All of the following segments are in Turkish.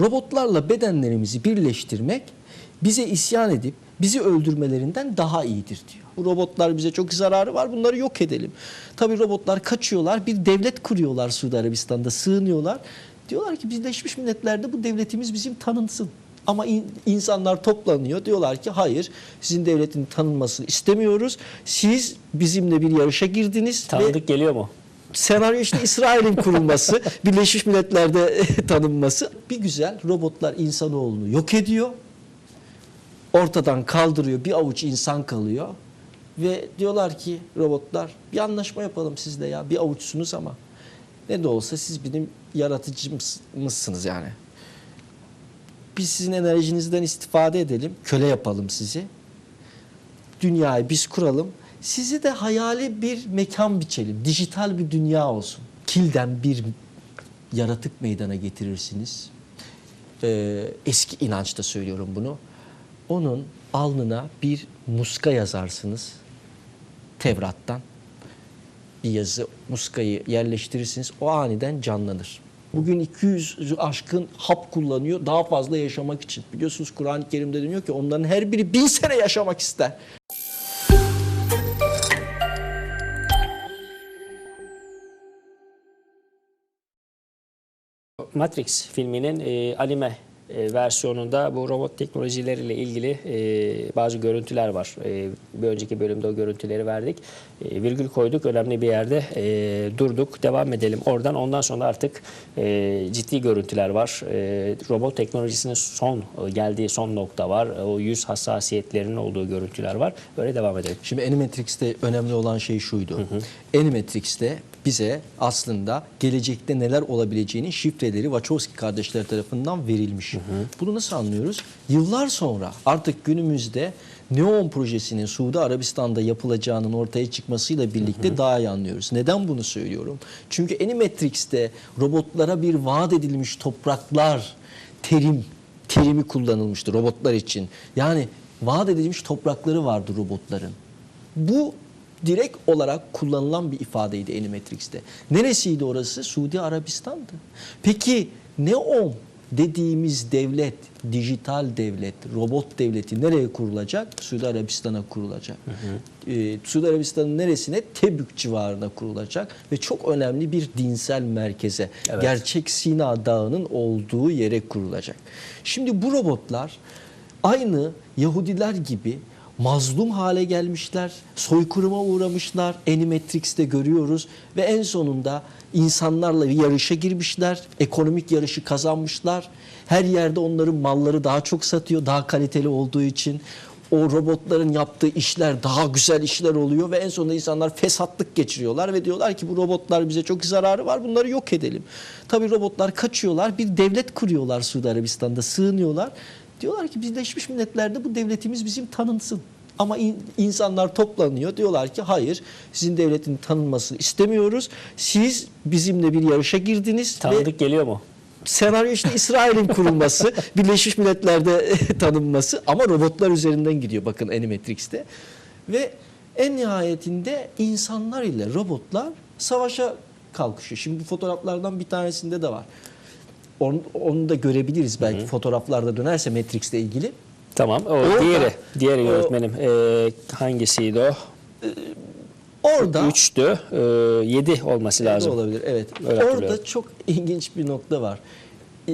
robotlarla bedenlerimizi birleştirmek bize isyan edip bizi öldürmelerinden daha iyidir diyor. Bu robotlar bize çok zararı var bunları yok edelim. Tabii robotlar kaçıyorlar bir devlet kuruyorlar Suudi Arabistan'da sığınıyorlar. Diyorlar ki Birleşmiş Milletler'de bu devletimiz bizim tanınsın. Ama in- insanlar toplanıyor diyorlar ki hayır sizin devletin tanınmasını istemiyoruz. Siz bizimle bir yarışa girdiniz ve Tanıdık geliyor mu? Senaryo işte İsrail'in kurulması, Birleşmiş Milletler'de tanınması. Bir güzel robotlar insanoğlunu yok ediyor. Ortadan kaldırıyor. Bir avuç insan kalıyor. Ve diyorlar ki robotlar bir anlaşma yapalım sizle ya. Bir avuçsunuz ama ne de olsa siz benim yaratıcımızsınız yani. Biz sizin enerjinizden istifade edelim. Köle yapalım sizi dünyayı biz kuralım. Sizi de hayali bir mekan biçelim. Dijital bir dünya olsun. Kilden bir yaratık meydana getirirsiniz. Ee, eski inançta söylüyorum bunu. Onun alnına bir muska yazarsınız. Tevrat'tan bir yazı muskayı yerleştirirsiniz. O aniden canlanır. Bugün 200 aşkın hap kullanıyor daha fazla yaşamak için. Biliyorsunuz Kur'an-ı Kerim'de deniyor ki onların her biri bin sene yaşamak ister. Matrix filminin e, anime e, versiyonunda bu robot teknolojileriyle ilgili e, bazı görüntüler var. E, bir önceki bölümde o görüntüleri verdik. E, virgül koyduk. Önemli bir yerde e, durduk. Devam edelim oradan. Ondan sonra artık e, ciddi görüntüler var. E, robot teknolojisinin son e, geldiği son nokta var. O yüz hassasiyetlerinin olduğu görüntüler var. Böyle devam edelim. Şimdi Animatrix'te önemli olan şey şuydu. Animatrix'te bize aslında gelecekte neler olabileceğinin şifreleri Wachowski kardeşler tarafından verilmiş. Bunu nasıl anlıyoruz? Yıllar sonra artık günümüzde Neon projesinin Suudi Arabistan'da yapılacağının ortaya çıkmasıyla birlikte daha iyi anlıyoruz. Neden bunu söylüyorum? Çünkü Animatrix'te robotlara bir vaat edilmiş topraklar terim terimi kullanılmıştı robotlar için. Yani vaat edilmiş toprakları vardı robotların. Bu direkt olarak kullanılan bir ifadeydi Animatrix'te. Neresiydi orası? Suudi Arabistan'dı. Peki Neom dediğimiz devlet, dijital devlet, robot devleti nereye kurulacak? Suudi Arabistan'a kurulacak. Ee, Suudi Arabistan'ın neresine? Tebük civarına kurulacak ve çok önemli bir dinsel merkeze, Evet. gerçek Sina Dağı'nın olduğu yere kurulacak. Şimdi bu robotlar aynı Yahudiler gibi mazlum hale gelmişler, soykırıma uğramışlar. Animatrix'te görüyoruz ve en sonunda insanlarla yarışa girmişler, ekonomik yarışı kazanmışlar. Her yerde onların malları daha çok satıyor, daha kaliteli olduğu için. O robotların yaptığı işler daha güzel işler oluyor ve en sonunda insanlar fesatlık geçiriyorlar ve diyorlar ki bu robotlar bize çok zararı var bunları yok edelim. Tabii robotlar kaçıyorlar bir devlet kuruyorlar Suudi Arabistan'da sığınıyorlar. Diyorlar ki Birleşmiş Milletler'de bu devletimiz bizim tanınsın. Ama in- insanlar toplanıyor diyorlar ki hayır sizin devletin tanınmasını istemiyoruz. Siz bizimle bir yarışa girdiniz ve Tanıdık geliyor mu? senaryo işte İsrail'in kurulması, Birleşmiş Milletler'de tanınması ama robotlar üzerinden gidiyor bakın Animatrix'te. Ve en nihayetinde insanlar ile robotlar savaşa kalkışıyor. Şimdi bu fotoğraflardan bir tanesinde de var. Onu, onu da görebiliriz belki fotoğraflarda dönerse Matrix'le ilgili. Tamam. O Orada- diğeri. Diğeri o- yönetmenim. E, hangisiydi o? Orada 3'tü. E, 7 olması Ne lazım. olabilir evet. Öyle Orada çok ilginç bir nokta var. Ee,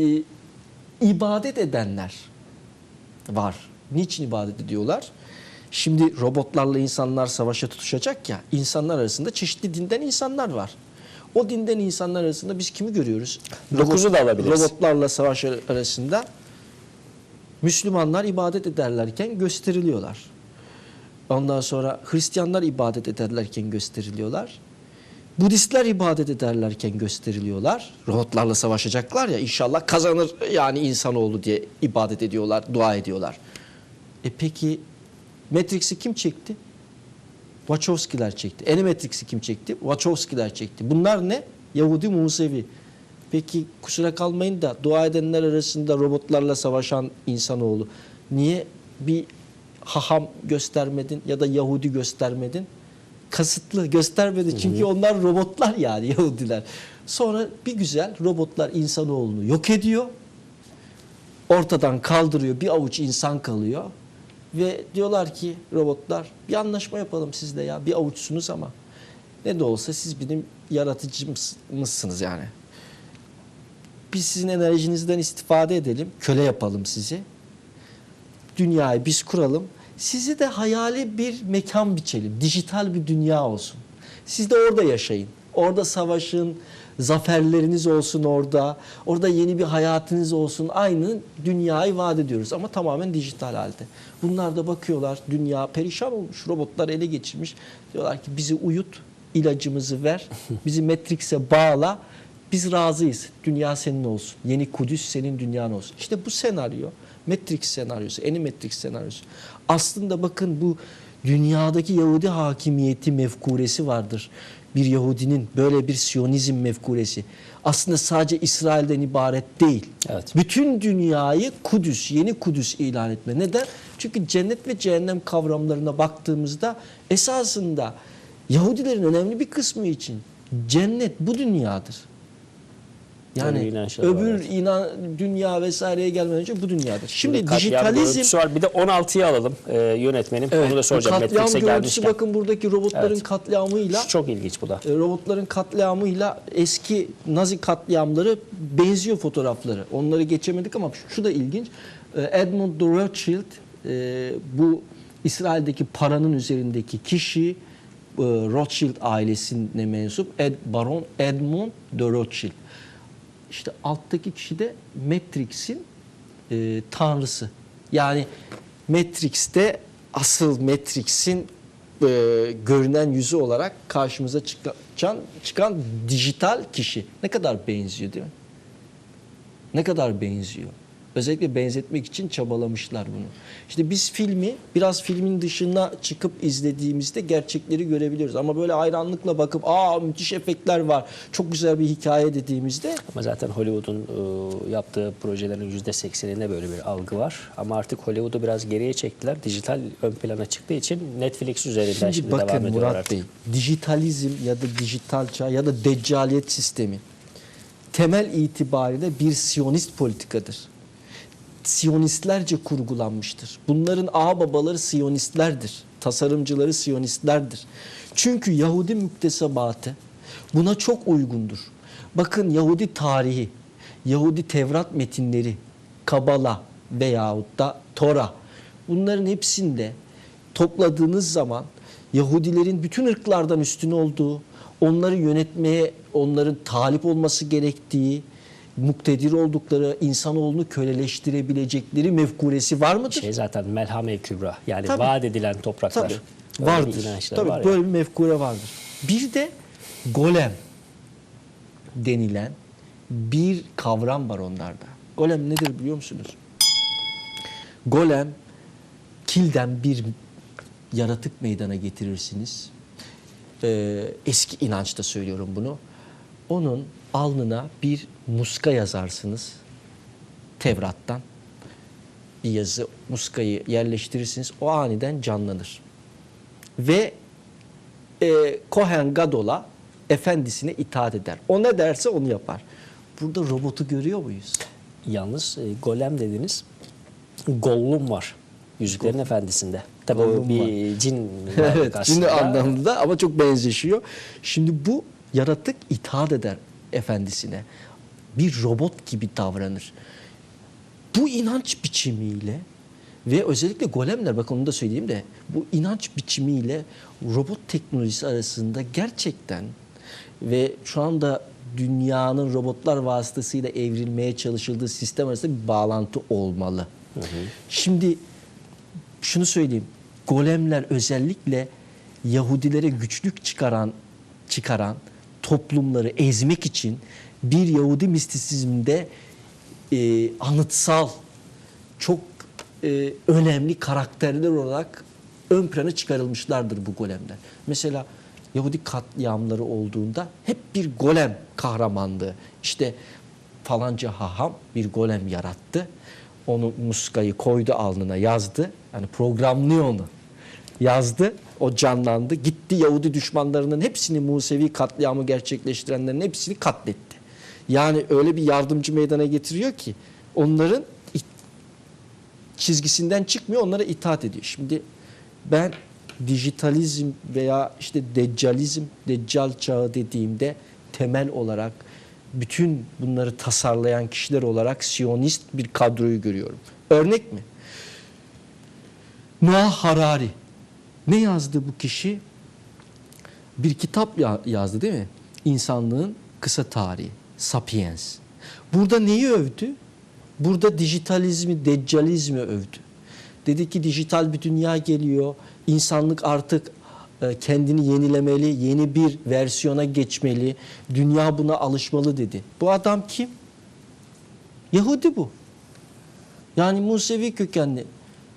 ibadet edenler var. Niçin ibadet ediyorlar? Şimdi robotlarla insanlar savaşa tutuşacak ya. insanlar arasında çeşitli dinden insanlar var. O dinden insanlar arasında biz kimi görüyoruz? Dokuzu da alabiliriz. Robotlarla savaş arasında Müslümanlar ibadet ederlerken gösteriliyorlar. Ondan sonra Hristiyanlar ibadet ederlerken gösteriliyorlar. Budistler ibadet ederlerken gösteriliyorlar. Robotlarla savaşacaklar ya inşallah kazanır yani insanoğlu diye ibadet ediyorlar, dua ediyorlar. E peki Matrix'i kim çekti? Wachowski'ler çekti. Animatrix'i kim çekti? Wachowski'ler çekti. Bunlar ne? Yahudi Musevi. Peki kusura kalmayın da dua edenler arasında robotlarla savaşan insanoğlu. Niye bir haham göstermedin ya da Yahudi göstermedin? Kasıtlı göstermedi çünkü onlar robotlar yani Yahudiler. Sonra bir güzel robotlar insanoğlunu yok ediyor. ortadan kaldırıyor. Bir avuç insan kalıyor. Ve diyorlar ki robotlar bir anlaşma yapalım sizle ya. Bir avuçsunuz ama ne de olsa siz benim yaratıcımızsınız yani. Biz sizin enerjinizden istifade edelim. Köle yapalım sizi. Dünyayı biz kuralım. Sizi de hayali bir mekan biçelim. Dijital bir dünya olsun. Siz de orada yaşayın. Orada savaşın, zaferleriniz olsun orada. Orada yeni bir hayatınız olsun. Aynı dünyayı vaat ediyoruz ama tamamen dijital halde. Bunlar da bakıyorlar dünya perişan olmuş. Robotlar ele geçirmiş. Diyorlar ki bizi uyut, ilacımızı ver, bizi Matrix'e bağla. Biz razıyız. Dünya senin olsun. Yeni Kudüs senin dünyan olsun. İşte bu senaryo Matrix senaryosu, Animatrix senaryosu. Aslında bakın bu dünyadaki Yahudi hakimiyeti mefkuresi vardır. Bir Yahudinin böyle bir Siyonizm mefkuresi. Aslında sadece İsrail'den ibaret değil. Evet. Bütün dünyayı Kudüs, yeni Kudüs ilan etme. Neden? Çünkü cennet ve cehennem kavramlarına baktığımızda esasında Yahudilerin önemli bir kısmı için cennet bu dünyadır. Yani var, öbür evet. inan dünya vesaireye gelmeden önce bu dünyadır. Şimdi Katliam dijitalizm var. Bir de 16'yı alalım e, yönetmenim. Evet, Onu da soracağım. katliam görüntüsü gelmişken. bakın buradaki robotların Evet. katliamıyla Çok ilginç bu da. e, robotların katliamıyla eski Nazi katliamları benziyor fotoğrafları. Onları geçemedik ama şu da ilginç. E, Edmund de Rothschild e, bu İsrail'deki paranın üzerindeki kişi e, Rothschild ailesine mensup Ed, Baron Edmund de Rothschild. İşte alttaki kişi de Matrix'in e, tanrısı. Yani Matrix'te asıl Matrix'in e, görünen yüzü olarak karşımıza çıkan, çıkan dijital kişi. Ne kadar benziyor değil mi? Ne kadar benziyor. Özellikle benzetmek için çabalamışlar bunu. İşte biz filmi biraz filmin dışına çıkıp izlediğimizde gerçekleri görebiliyoruz. Ama böyle hayranlıkla bakıp aa müthiş efektler var, çok güzel bir hikaye dediğimizde Ama zaten Hollywood'un e, yaptığı projelerin %80'inde böyle bir algı var. Ama artık Hollywood'u biraz geriye çektiler. Dijital ön plana çıktığı için Netflix üzerinden şimdi, Şimdi devam bakın ediyorlar Murat artık. Bey, dijitalizm ya da dijital çağ ya da deccaliyet sistemi temel itibariyle bir siyonist politikadır. Siyonistlerce kurgulanmıştır. Bunların ağababaları siyonistlerdir. Tasarımcıları siyonistlerdir. Çünkü Yahudi müktesebatı buna çok uygundur. Bakın Yahudi tarihi, Yahudi Tevrat metinleri, Kabala veyahut da Tora bunların hepsinde topladığınız zaman Yahudilerin bütün ırklardan üstün olduğu, onları yönetmeye, onların talip olması gerektiği, muktedir oldukları, insanoğlunu köleleştirebilecekleri mefkuresi var mıdır? Şey zaten Melhame Kübra. Yani Tabii. vaat edilen topraklar. Tabii. Bir Vardır. inançları Tabii var ya. böyle bir mefkure vardır. Bir de golem denilen bir kavram var onlarda. Golem nedir biliyor musunuz? Golem kilden bir yaratık meydana getirirsiniz. Ee, eski inançta söylüyorum bunu. Onun alnına bir muska yazarsınız. Tevrat'tan bir yazı muskayı yerleştirirsiniz. O aniden canlanır. Ve e, Kohen Gadol'a efendisine itaat eder. O ne derse onu yapar. Burada robotu görüyor muyuz? Yalnız e, golem dediniz. Gollum var. Yüzüklerin Efendisi'nde. Tabii Gollum bir cin var evet, şimdi anlamında ama çok benzeşiyor. Şimdi bu yaratık itaat eder efendisine. Bir robot gibi davranır. Bu inanç biçimiyle ve özellikle golemler bakın onu da söyleyeyim de bu inanç biçimiyle robot teknolojisi arasında gerçekten ve şu anda dünyanın robotlar vasıtasıyla evrilmeye çalışıldığı sistem arasında bir bağlantı olmalı. Şimdi şunu söyleyeyim. Golemler özellikle Yahudilere güçlük çıkaran çıkaran toplumları ezmek için bir Yahudi mistisizmde e, anıtsal çok e, önemli karakterler olarak ön plana çıkarılmışlardır bu golemler. Mesela Yahudi katliamları olduğunda hep bir golem kahramanlığı. İşte falanca haham bir golem yarattı. Onu muskayı koydu alnına yazdı. Yani programlıyor onu. Yazdı. O canlandı. Gitti Yahudi düşmanlarının hepsini Musevi katliamı gerçekleştirenlerin hepsini katletti. Yani öyle bir yardımcı meydana getiriyor ki onların çizgisinden çıkmıyor, onlara itaat ediyor. Şimdi ben dijitalizm veya işte deccalizm, deccal çağı dediğimde temel olarak bütün bunları tasarlayan kişiler olarak siyonist bir kadroyu görüyorum. Örnek mi? Noah Harari. Ne yazdı bu kişi? Bir kitap ya- yazdı değil mi? İnsanlığın kısa tarihi. Sapiens. Burada neyi övdü? Burada dijitalizmi, deccalizmi övdü. Dedi ki dijital bir dünya geliyor. İnsanlık artık e, kendini yenilemeli, yeni bir versiyona geçmeli. Dünya buna alışmalı dedi. Bu adam kim? Yahudi bu. Yani Musevi kökenli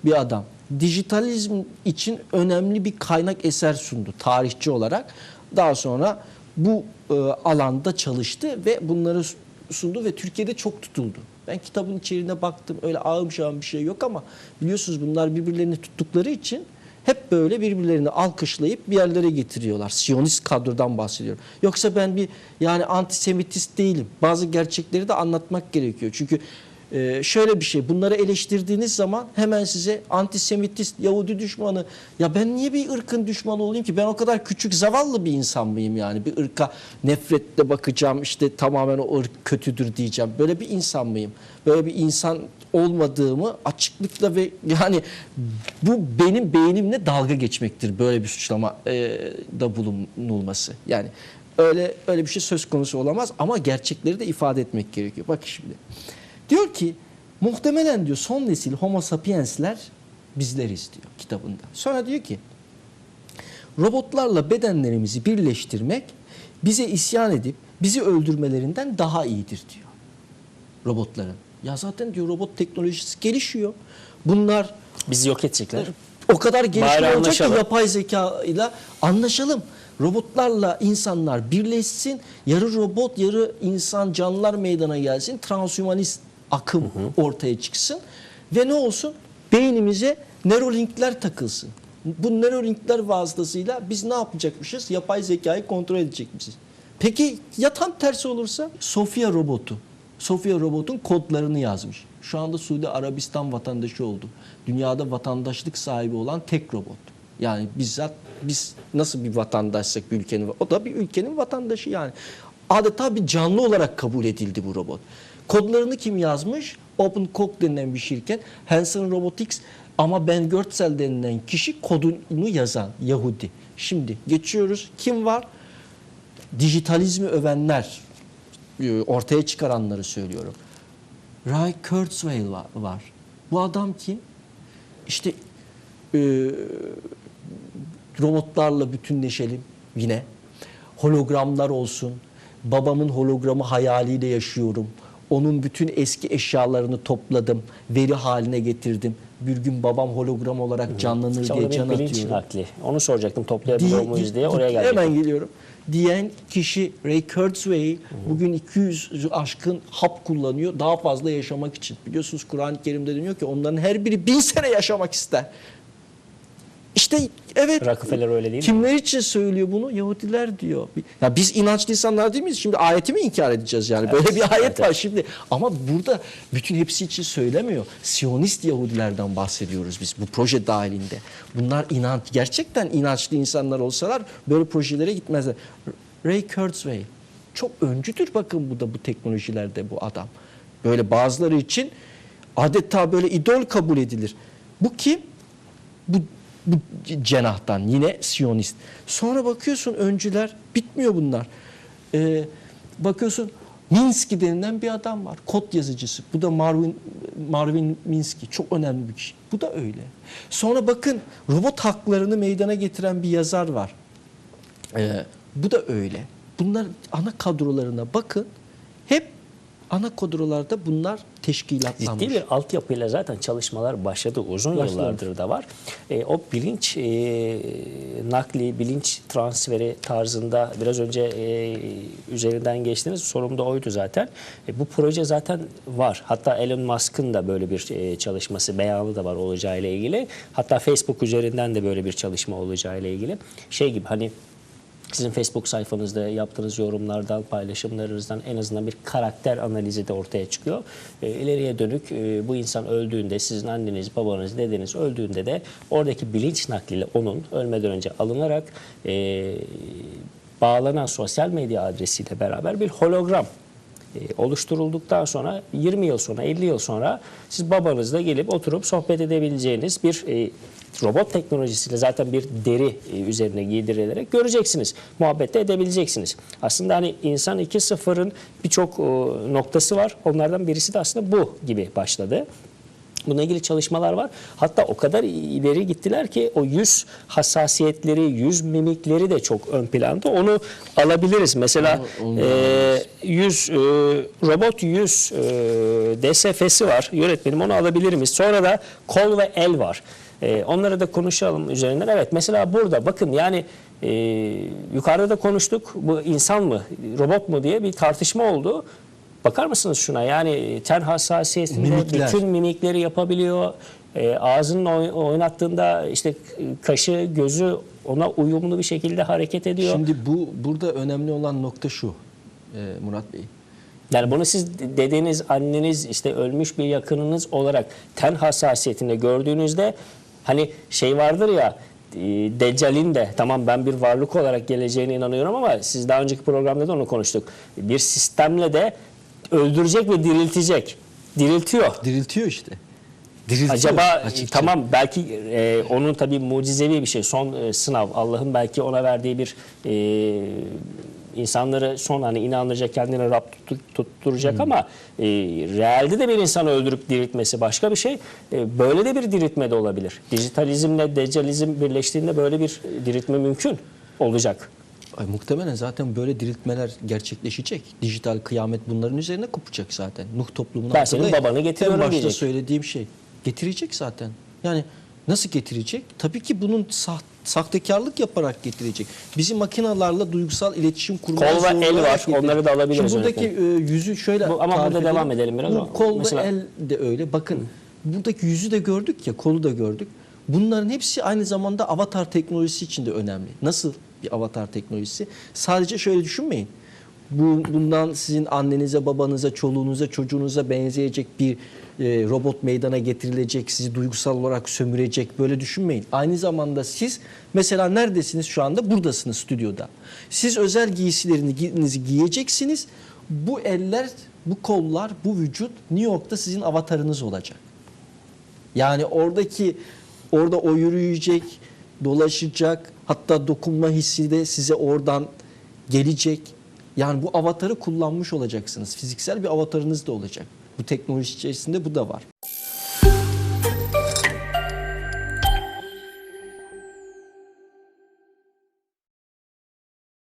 bir adam. Dijitalizm için önemli bir kaynak eser sundu tarihçi olarak. Daha sonra bu e, alanda çalıştı ve bunları sundu ve Türkiye'de çok tutuldu. Ben kitabın içeriğine baktım. Öyle ağım şağım bir şey yok ama biliyorsunuz bunlar birbirlerini tuttukları için hep böyle birbirlerini alkışlayıp bir yerlere getiriyorlar. Siyonist kadrodan bahsediyorum. Yoksa ben bir yani antisemitist değilim. Bazı gerçekleri de anlatmak gerekiyor. Çünkü ee, şöyle bir şey bunları eleştirdiğiniz zaman hemen size antisemitist, Yahudi düşmanı ya ben niye bir ırkın düşmanı olayım ki? Ben o kadar küçük zavallı bir insan mıyım yani? Bir ırka nefretle bakacağım işte tamamen o ırk kötüdür diyeceğim. Böyle bir insan mıyım? Böyle bir insan olmadığımı açıklıkla ve yani bu benim beynimle dalga geçmektir böyle bir suçlama e, da bulunulması. Yani öyle öyle bir şey söz konusu olamaz ama gerçekleri de ifade etmek gerekiyor. Bak şimdi Diyor ki muhtemelen diyor son nesil homo sapiensler bizleriz diyor kitabında. Sonra diyor ki robotlarla bedenlerimizi birleştirmek bize isyan edip bizi öldürmelerinden daha iyidir diyor. Robotların. Ya zaten diyor robot teknolojisi gelişiyor. Bunlar Bizi yok edecekler. o kadar gelişme olacak ki yapay zeka ile anlaşalım. Robotlarla insanlar birleşsin. Yarı robot, yarı insan canlılar meydana gelsin. Transhumanist akım ortaya çıksın. Ve ne olsun? Beynimize nörolinkler takılsın. Bu nörolinkler vasıtasıyla biz ne yapacakmışız? Yapay zekayı kontrol edecekmişiz. Peki ya tam tersi olursa? Sofia robotu. Sofia robotun kodlarını yazmış. Şu anda Suudi Arabistan vatandaşı oldu. Dünyada vatandaşlık sahibi olan tek robot. Yani bizzat biz nasıl bir vatandaşsak bir ülkenin o da bir ülkenin vatandaşı yani. Adeta bir canlı olarak kabul edildi bu robot. Kodlarını kim yazmış? OpenCog denilen bir şirket. Hanson Robotics ama Ben Görtsel denilen kişi kodunu yazan Yahudi. Şimdi geçiyoruz. Kim var? Dijitalizmi övenler, e, ortaya çıkaranları söylüyorum. Ray Kurzweil var. Bu adam kim? İşte e, robotlarla bütünleşelim yine. Hologramlar olsun. Babamın hologramı hayaliyle yaşıyorum. Onun bütün eski eşyalarını topladım. Veri haline getirdim. Bir gün babam hologram olarak canlanır İşte diye can atıyorum. nakli. Onu soracaktım toplayabiliyor muyuz di- diye oraya di- geldik. Hemen geliyorum. Diyen kişi Ray Kurzweil bugün 200 aşkın hap kullanıyor daha fazla yaşamak için. Biliyorsunuz Kur'an-ı Kerim'de deniyor ki onların her biri bin sene yaşamak ister. İşte evet. Rockefeller öyle değil mi? Kimler için söylüyor bunu? Yahudiler diyor. Ya biz inançlı insanlar değil miyiz? Şimdi ayeti mi inkar edeceğiz yani? Böyle bir ayet evet, var evet. şimdi. Ama burada bütün hepsi için söylemiyor. Siyonist Yahudilerden bahsediyoruz biz bu proje dahilinde. Bunlar inanç, gerçekten inançlı insanlar olsalar böyle projelere gitmezler. Ray Kurzweil çok öncüdür bakın bu da bu teknolojilerde bu adam. Böyle bazıları için adeta böyle idol kabul edilir. Bu kim? bu, bu cenahtan yine Siyonist. Sonra bakıyorsun öncüler bitmiyor bunlar. Ee, bakıyorsun Minsky denilen bir adam var. Kod yazıcısı. Bu da Marvin Marvin Minsky. Çok önemli bir kişi. Bu da öyle. Sonra bakın robot haklarını meydana getiren bir yazar var. Ee, bu da öyle. Bunlar ana kadrolarına bakın. Hep ana kadrolarda bunlar teşkilatlanmış. Ciddi bir altyapıyla zaten çalışmalar başladı. Uzun Başladı. yıllardır da var. E, o bilinç e, nakli, bilinç transferi tarzında biraz önce e, üzerinden geçtiğiniz sorum da oydu zaten. E, bu proje zaten var. Hatta Elon Musk'ın da böyle bir e, çalışması, beyanı da var olacağıyla ilgili. Hatta Facebook üzerinden de böyle bir çalışma olacağıyla ilgili. Şey gibi hani Sizin Facebook sayfanızda yaptığınız yorumlardan, paylaşımlarınızdan en azından bir karakter analizi de ortaya çıkıyor. E, ileriye dönük e, bu insan öldüğünde, sizin anneniz, babanız, dedeniz öldüğünde de oradaki bilinç nakliyle onun ölmeden önce alınarak e, bağlanan sosyal medya adresiyle beraber bir hologram e, oluşturulduktan sonra 20 yıl sonra 50 yıl sonra siz babanızla gelip oturup sohbet edebileceğiniz bir robot teknolojisiyle zaten bir deri e, üzerine giydirilerek göreceksiniz. Muhabbet de edebileceksiniz. Aslında hani insan 2.0'ın birçok e, noktası var. Onlardan birisi de aslında bu gibi başladı. Bununla ilgili çalışmalar var. Hatta o kadar ileri gittiler ki o yüz hassasiyetleri, yüz mimikleri de çok ön planda. Onu alabiliriz. Mesela e, yüz e, robot yüz e, DSF'si var. Yönetmenim onu alabilir miyiz? Sonra da kol ve el var. E, onları da konuşalım üzerinden. Evet mesela burada bakın yani e, yukarıda da konuştuk. Bu insan mı, robot mu diye bir tartışma oldu. Bakar mısınız şuna? Yani ten hassasiyetinde Mimikler. bütün mimikleri yapabiliyor. E, ağzının oy- oynattığında işte kaşı, gözü ona uyumlu bir şekilde hareket ediyor. Şimdi bu burada önemli olan nokta şu e, Murat Bey. Yani bunu siz dedeniz, anneniz, işte ölmüş bir yakınınız olarak ten hassasiyetinde gördüğünüzde hani şey vardır ya e, Deccal'in de tamam ben bir varlık olarak geleceğine inanıyorum ama siz daha önceki programda da onu konuştuk. Bir sistemle de öldürecek ve diriltecek. Diriltiyor. Diriltiyor işte. Diriltiyor Acaba açıkça. tamam belki e, onun tabii mucizevi bir şey son e, sınav Allah'ın belki ona verdiği bir e, insanları son hani inandıracak kendine Rab tuttu- tutturacak Hmm. ama e, realde de bir insanı öldürüp diriltmesi başka bir şey. E, böyle de bir diriltme de olabilir. Dijitalizmle deccalizm birleştiğinde böyle bir diriltme mümkün olacak. Ay, muhtemelen zaten böyle diriltmeler gerçekleşecek. Dijital kıyamet bunların üzerine kopacak zaten. Nuh toplumuna. Ben senin babanı getiriyorum En başta diyecek. söylediğim şey. Getirecek zaten. Yani nasıl getirecek? Tabii ki bunun sah- sahtekarlık yaparak getirecek. Bizi makinalarla duygusal iletişim kurmaya Kol ve el var. getirecek. Onları da alabiliriz Şimdi buradaki e, yüzü şöyle Bu- ama burada devam edelim. edelim biraz. Bu kol Mesela- ve el de öyle. Bakın buradaki yüzü de gördük ya, kolu da gördük. Bunların hepsi aynı zamanda avatar teknolojisi için de önemli. Nasıl bir avatar teknolojisi? Sadece şöyle düşünmeyin. Bu bundan sizin annenize, babanıza, çoluğunuza, çocuğunuza benzeyecek bir e, robot meydana getirilecek, sizi duygusal olarak sömürecek böyle düşünmeyin. Aynı zamanda siz mesela neredesiniz şu anda? Buradasınız stüdyoda. Siz özel giysilerinizi giyeceksiniz. Bu eller, bu kollar, bu vücut New York'ta sizin avatarınız olacak. Yani oradaki orada o yürüyecek, dolaşacak, hatta dokunma hissi de size oradan gelecek. Yani bu avatarı kullanmış olacaksınız. Fiziksel bir avatarınız da olacak. Bu teknoloji içerisinde bu da var.